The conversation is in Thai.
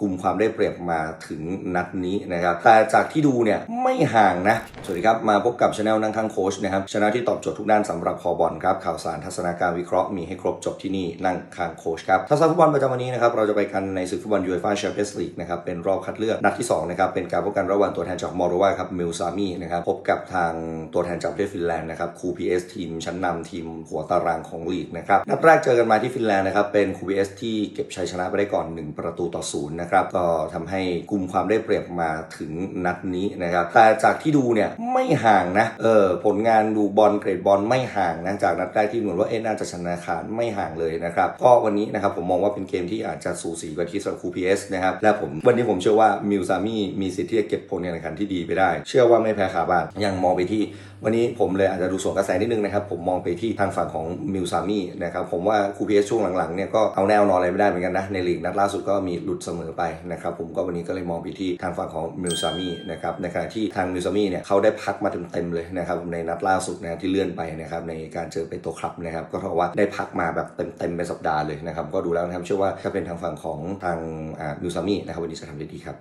กลุ่มความได้เปรียบมาถึงนัดนี้นะครับ แต่จากที่ดูเนี่ยไม่ห่างนะ สวัสดีครับ มาพบกับช anel นั่งข้างโค้ชนะครับช anel ที่ตอบโจทย์ทุกด้านสำหรับคอบอลครับข่าวสารทัศนาการวิเคราะห์มีให้ครบจบที่นี่นั่งข้างโค้ชครับทัศนฟุตบอลประจำวันนี้นะครับเราจะไปกันในศึกฟุตบอลยูเอฟ่าแชมเปี้ยนส์ลีกนะครับเป็นรอบคัดเลือกนัดที่2นะครับเป็นการพบกันระหว่างตัวแทนจากมอลโดวาครับมิลซามีนะครับพบกับทางตัวแทนจากประเทศฟินแลนด์นะครับคูพีเอสทีมชั้นนำทีมหัวตารางของลีกนะครับนัดแรกเจอกันมาที่ฟินแลนด์นะครับเป็นคูพีเอสที่เก็บชัยชนะไปได้ก่อน 1 ประตูต่อศูนย์นะครับก็ทำให้กลุ่มความได้เปรียบมาถึงนัดนี้นะครับแต่จากที่ดูเนี่ยไม่ห่างนะเออผลงานดูบอลเกรดบอลไม่ห่างนะจากนัดแรกที่เหมือนว่าเอ๊ะน่าจะชนะขาดไม่ห่างเลยนะครับก็วันนี้นะครับผมมองว่าเป็นเกมที่อาจจะสูสีกว่าที่สำหรับคูพีเอสนะครับและผมวันนี้ผมเชื่อว่ามิลซามี่มีสิทธิ์ที่จะเก็บผลการแข่งขันที่ดีไปได้ เชื่อว่าไม่แพ้ขาบ้านยังมองไปที่วันนี้ผมเลยอาจจะดูส่วนกระแสนิดนึงนะครับ ผมมองไปที่ทางฝั่งของมิลซามี่นะครับผมว่าคูพีเอสช่วงหลังๆเนี่ยก็เอาแนวนอนอะไรไม่ได้เหมือนกันนะในลีกนัดล่าสุดก็มีหลุดเสมอไปนะครับผมก็วันนี้ก็เลยมองไปที่ทางฝั่งของมิลซามีนะครับในขณะที่ทางมิลซามีเนี่ยเขาไได้พักมาเต็มๆเลยนะครับในนัดล่าสุดนะที่เลื่อนไปนะครับในการเจอเป็นตัวครับนะครับก็เพราะว่าได้พักมาแบบเต็มๆเป็นสัปดาห์เลยนะครับก็ดูแล้วนะครับเชื่อว่าถ้าเป็นทางฝั่งของทางมิวซามีนะครับวันนี้จะทำได้ดีครับ